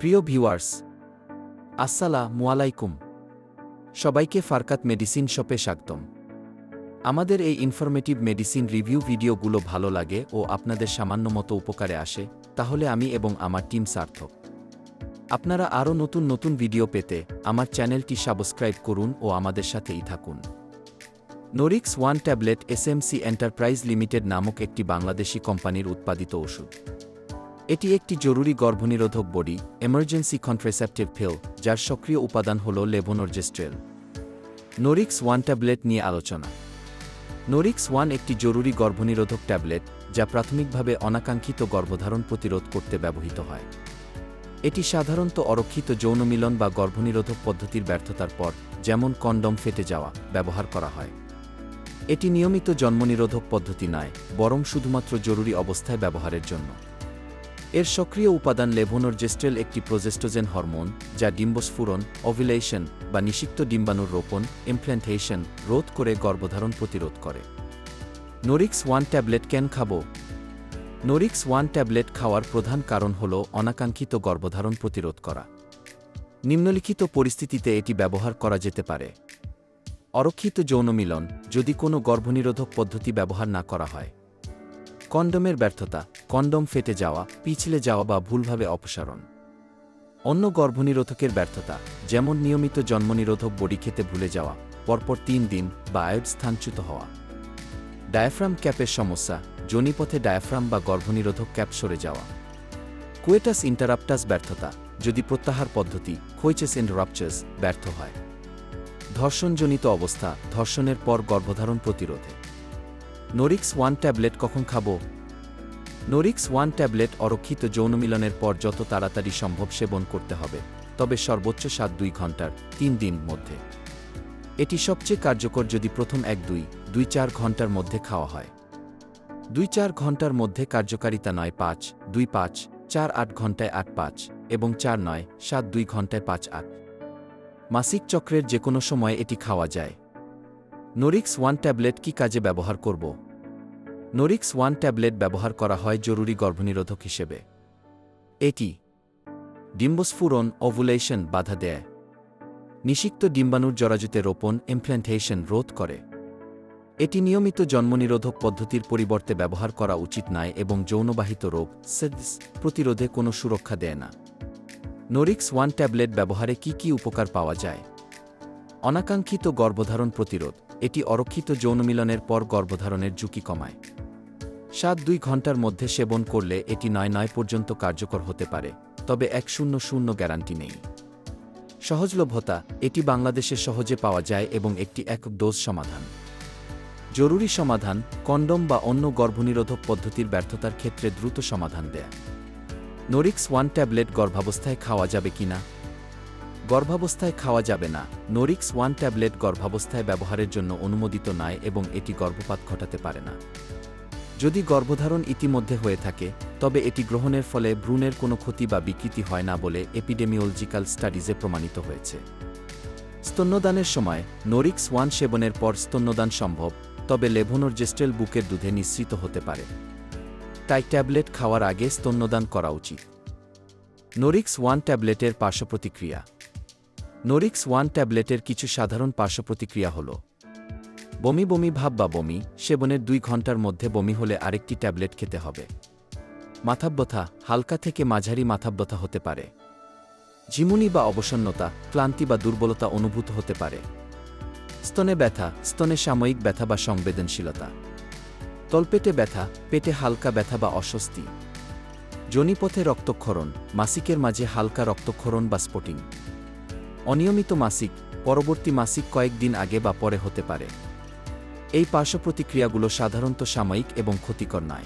প্রিয় ভিউয়ার্স, আসসালামু আলাইকুম। সবাইকে ফারকাত মেডিসিন শপে স্বাগতম। আমাদের এই ইনফরমেটিভ মেডিসিন রিভিউ ভিডিওগুলো ভালো লাগে ও আপনাদের সামান্য মতো উপকারে আসে, তাহলে আমি এবং আমার টিম সার্থক। আপনারা আরও নতুন নতুন ভিডিও পেতে আমার চ্যানেলটি সাবস্ক্রাইব করুন ও আমাদের সাথেই থাকুন। Norix one tablet S SMC enterprise limited নামক একটি বাংলাদেশি কোম্পানির উৎপাদিত ওষুধ। এটি একটি জরুরি গর্ভনিরোধক বডি এমার্জেন্সি কন্ট্রাসেপটিভ পিল যার সক্রিয় উপাদান হল লেভোনর্জেস্ট্রেল নোরিক্স ওয়ান ট্যাবলেট নিয়ে আলোচনা। নোরিক্স ওয়ান একটি জরুরি গর্ভনিরোধক ট্যাবলেট, যা প্রাথমিকভাবে অনাকাঙ্ক্ষিত গর্ভধারণ প্রতিরোধ করতে ব্যবহৃত হয়। এটি সাধারণত অরক্ষিত যৌনমিলন বা গর্ভনিরোধক পদ্ধতির ব্যর্থতার পর, যেমন কন্ডম ফেটে যাওয়া, ব্যবহার করা হয়। এটি নিয়মিত জন্মনিরোধক পদ্ধতি নয়, বরং শুধুমাত্র জরুরি অবস্থায় ব্যবহারের জন্য। এর সক্রিয় উপাদান লেভোনর্জেস্ট্রেল একটি প্রজেস্টোজেন হরমোন, যা ডিম্বস্ফুরণ, অভিলেশন বা নিষিক্ত ডিম্বাণুর রোপণ ইমপ্ল্যান্টেশন রোধ করে গর্ভধারণ প্রতিরোধ করে। নোরিক্স ওয়ান ট্যাবলেট কেন খাব? নোরিক্স ওয়ান ট্যাবলেট খাওয়ার প্রধান কারণ হল অনাকাঙ্ক্ষিত গর্ভধারণ প্রতিরোধ করা। নিম্নলিখিত পরিস্থিতিতে এটি ব্যবহার করা যেতে পারে। অরক্ষিত যৌনমিলন যদি কোনো গর্ভনিরোধক পদ্ধতি ব্যবহার না করা হয়। কন্ডমের ব্যর্থতা কন্ডম ফেটে যাওয়া, পিছলে যাওয়া বা ভুলভাবে অপসারণ। অন্য গর্ভনিরোধকের ব্যর্থতা, যেমন নিয়মিত জন্মনিরোধক বডি খেতে ভুলে যাওয়া, পরপর তিন দিন বা আয়োড স্থানচ্যুত হওয়া। ডায়াফ্রাম ক্যাপের সমস্যা, জনিপথে ডায়াফ্রাম বা গর্ভনিরোধক ক্যাপ সরে যাওয়া। কুয়েটাস ইন্টারাপ্টাস ব্যর্থতা, যদি প্রত্যাহার পদ্ধতি খৈচেস এন্ড রাপচার্স ব্যর্থ হয়। ধর্ষণজনিত অবস্থা, ধর্ষণের পর গর্ভধারণ প্রতিরোধে। নোরিক্স ওয়ান ট্যাবলেট কখন খাব? নোরিক্স ওয়ান ট্যাবলেট অরক্ষিত যৌনমিলনের পর যত তাড়াতাড়ি সম্ভব সেবন করতে হবে, তবে সর্বোচ্চ সাত দুই ঘণ্টার, তিন দিন মধ্যে। এটি সবচেয়ে কার্যকর যদি প্রথম এক দুই দুই চার ঘণ্টার মধ্যে খাওয়া হয়। দুই চার ঘণ্টার মধ্যে কার্যকারিতা নয় পাঁচ, দুই পাঁচ, চার আট ঘন্টায় আট পাঁচ এবং চার নয়, সাত দুই ঘন্টায় পাঁচ আট। মাসিক চক্রের যে কোনো সময় এটি খাওয়া যায়। নোরিক্স ওয়ান ট্যাবলেট কি কাজে ব্যবহার করব? নোরিক্স ওয়ান ট্যাবলেট ব্যবহার করা হয় জরুরি গর্ভনিরোধক হিসেবে। এটি ডিম্বস্ফুরণ ওভুলেশন বাধা দেয়। নিষিক্ত ডিম্বাণুর জরাজুতে রোপণ ইমপ্ল্যান্টেশন রোধ করে। এটি নিয়মিত জন্মনিরোধক পদ্ধতির পরিবর্তে ব্যবহার করা উচিত নয় এবং যৌনবাহিত রোগ, সেডস, প্রতিরোধে কোনো সুরক্ষা দেয় না। নোরিক্স ওয়ান ট্যাবলেট ব্যবহারে কি কি উপকার পাওয়া যায়? অনাকাঙ্ক্ষিত গর্ভধারণ প্রতিরোধ। এটি অরক্ষিত যৌনমিলনের পর গর্ভধারণের ঝুঁকি কমায়। সাত দুই ঘণ্টার মধ্যে সেবন করলে এটি নয় নয় পর্যন্ত কার্যকর হতে পারে, তবে এক শূন্য শূন্য গ্যারান্টি নেই। সহজলভ্যতা, এটি বাংলাদেশে সহজে পাওয়া যায় এবং একটি এক ডোজ সমাধান। জরুরি সমাধান, কন্ডম বা অন্য গর্ভনিরোধক পদ্ধতির ব্যর্থতার ক্ষেত্রে দ্রুত সমাধান দেয়। নোরিক্স ওয়ান ট্যাবলেট গর্ভাবস্থায় খাওয়া যাবে কিনা গর্ভাবস্থায় খাওয়া যাবে না, নোরিক্স ওয়ান ট্যাবলেট গর্ভাবস্থায় ব্যবহারের জন্য অনুমোদিত নয় এবং এটি গর্ভপাত ঘটাতে পারে না। যদি গর্ভধারণ ইতিমধ্যে হয়ে থাকে, তবে এটি গ্রহণের ফলে ভ্রূণের কোনো ক্ষতি বা বিকৃতি হয় না বলে এপিডেমিওলজিক্যাল স্টাডিজে প্রমাণিত হয়েছে। স্তন্যদানের সময় নোরিক্স ওয়ান সেবনের পর স্তন্যদান সম্ভব, তবে লেভনোর জেস্টেল বুকের দুধে নিঃসৃত হতে পারে। তাই ট্যাবলেট খাওয়ার আগে স্তন্যদান করা উচিত। নোরিক্স ওয়ান ট্যাবলেটের পার্শ্বপ্রতিক্রিয়া। নোরিক্স ওয়ান ট্যাবলেটের কিছু সাধারণ পার্শ্বপ্রতিক্রিয়া হল বমি বমি ভাব বা বমি সেবনের দুই ঘণ্টার মধ্যে বমি হলে আরেকটি ট্যাবলেট খেতে হবে। মাথাব্যথা হালকা থেকে মাঝারি মাথাব্যথা হতে পারে। ঝিমুনি বা অবসন্নতা, ক্লান্তি বা দুর্বলতা অনুভূত হতে পারে। স্তনে ব্যথা, স্তনে সাময়িক ব্যথা বা সংবেদনশীলতা। তলপেটে ব্যথা, পেটে হালকা ব্যথা বা অস্বস্তি। জনিপথে রক্তক্ষরণ, মাসিকের মাঝে হালকা রক্তক্ষরণ বা স্পটিং। অনিয়মিত মাসিক, পরবর্তী মাসিক কয়েকদিন আগে বা পরে হতে পারে। এই পার্শ্বপ্রতিক্রিয়াগুলো সাধারণত সাময়িক এবং ক্ষতিকর নয়।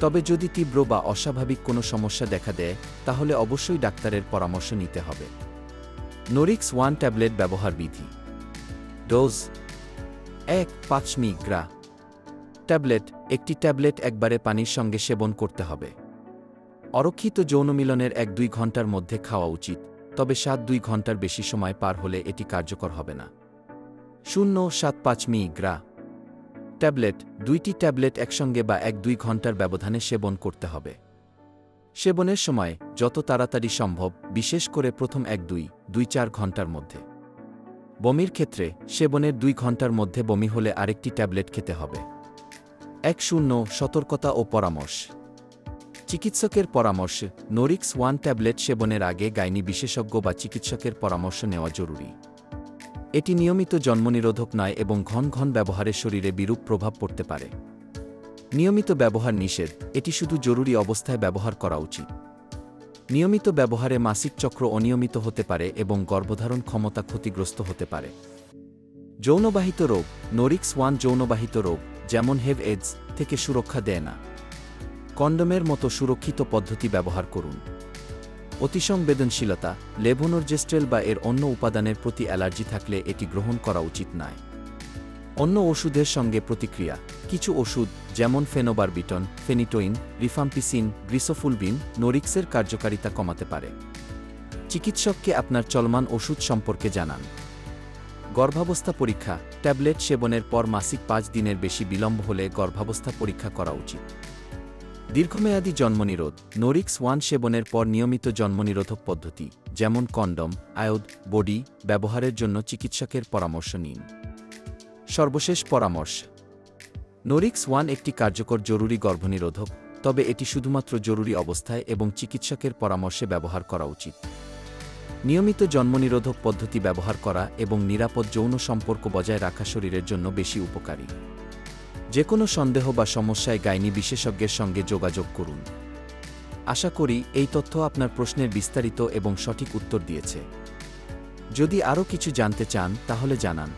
তবে যদি তীব্র বা অস্বাভাবিক কোনো সমস্যা দেখা দেয়, তাহলে অবশ্যই ডাক্তারের পরামর্শ নিতে হবে। নোরিক্স ওয়ান ট্যাবলেট ব্যবহার বিধি। ডোজ এক পাঁচ মি গ্রা ট্যাবলেট, একটি ট্যাবলেট একবারে পানির সঙ্গে সেবন করতে হবে। অরক্ষিত যৌনমিলনের এক দুই ঘণ্টার মধ্যে খাওয়া উচিত, তবে সাত দুই ঘণ্টার বেশি সময় পার হলে এটি কার্যকর হবে না। শূন্য সাত পাঁচ গ্রা ট্যাবলেট, দুইটি ট্যাবলেট একসঙ্গে বা এক দুই ঘণ্টার ব্যবধানে সেবন করতে হবে। সেবনের সময় যত তাড়াতাড়ি সম্ভব, বিশেষ করে প্রথম এক দুই দুই চার ঘণ্টার মধ্যে। বমির ক্ষেত্রে, সেবনের দুই ঘণ্টার মধ্যে বমি হলে আরেকটি ট্যাবলেট খেতে হবে। এক শূন্য, সতর্কতা ও পরামর্শ। চিকিৎসকের পরামর্শ, নোরিক্স ওয়ান ট্যাবলেট সেবনের আগে গাইনি বিশেষজ্ঞ বা চিকিৎসকের পরামর্শ নেওয়া জরুরি। এটি নিয়মিত জন্মনিরোধক নয় এবং ঘন ঘন ব্যবহারে শরীরে বিরূপ প্রভাব পড়তে পারে। নিয়মিত ব্যবহার নিষেধ, এটি শুধু জরুরি অবস্থায় ব্যবহার করা উচিত। নিয়মিত ব্যবহারে মাসিক চক্র অনিয়মিত হতে পারে এবং গর্ভধারণ ক্ষমতা ক্ষতিগ্রস্ত হতে পারে। যৌনবাহিত রোগ, নোরিক্স ওয়ান যৌনবাহিত রোগ, যেমন হেভ এডস থেকে সুরক্ষা দেয় না। কন্ডোমের মতো সুরক্ষিত পদ্ধতি ব্যবহার করুন। অতিসংবেদনশীলতা লেভোনোরজেস্ট্রেল বা এর অন্য উপাদানের প্রতি অ্যালার্জি থাকলে এটি গ্রহণ করা উচিত নয়। অন্য ওষুধের সঙ্গে প্রতিক্রিয়া, কিছু ওষুধ যেমন ফেনোবারবিটন, ফেনিটোইন, রিফাম্পিসিন, গ্রিসোফুলবিন, নোরিক্সের কার্যকারিতা কমাতে পারে। চিকিৎসককে আপনার চলমান ওষুধ সম্পর্কে জানান। গর্ভাবস্থা পরীক্ষা, ট্যাবলেট সেবনের পর মাসিক পাঁচ দিনের বেশি বিলম্ব হলে গর্ভাবস্থা পরীক্ষা করা উচিত। দীর্ঘমেয়াদী জন্মনিরোধ, নোরিক্স ওয়ান সেবনের পর নিয়মিত জন্মনিরোধক পদ্ধতি, যেমন কন্ডম, আয়োড, বডি ব্যবহারের জন্য চিকিৎসকের পরামর্শ নিন। সর্বশেষ পরামর্শ। নোরিক্স ওয়ান একটি কার্যকর জরুরি গর্ভনিরোধক, তবে এটি শুধুমাত্র জরুরি অবস্থায় এবং চিকিৎসকের পরামর্শে ব্যবহার করা উচিত। নিয়মিত জন্মনিরোধক পদ্ধতি ব্যবহার করা এবং নিরাপদ যৌন সম্পর্ক বজায় রাখা শরীরের জন্য বেশি উপকারী। যে কোনো সন্দেহ বা সমস্যায় গাইনি বিশেষজ্ঞের সঙ্গে যোগাযোগ করুন। আশা করি এই তথ্য আপনার প্রশ্নের বিস্তারিত এবং সঠিক উত্তর দিয়েছে। যদি আরও কিছু জানতে চান, তাহলে জানান।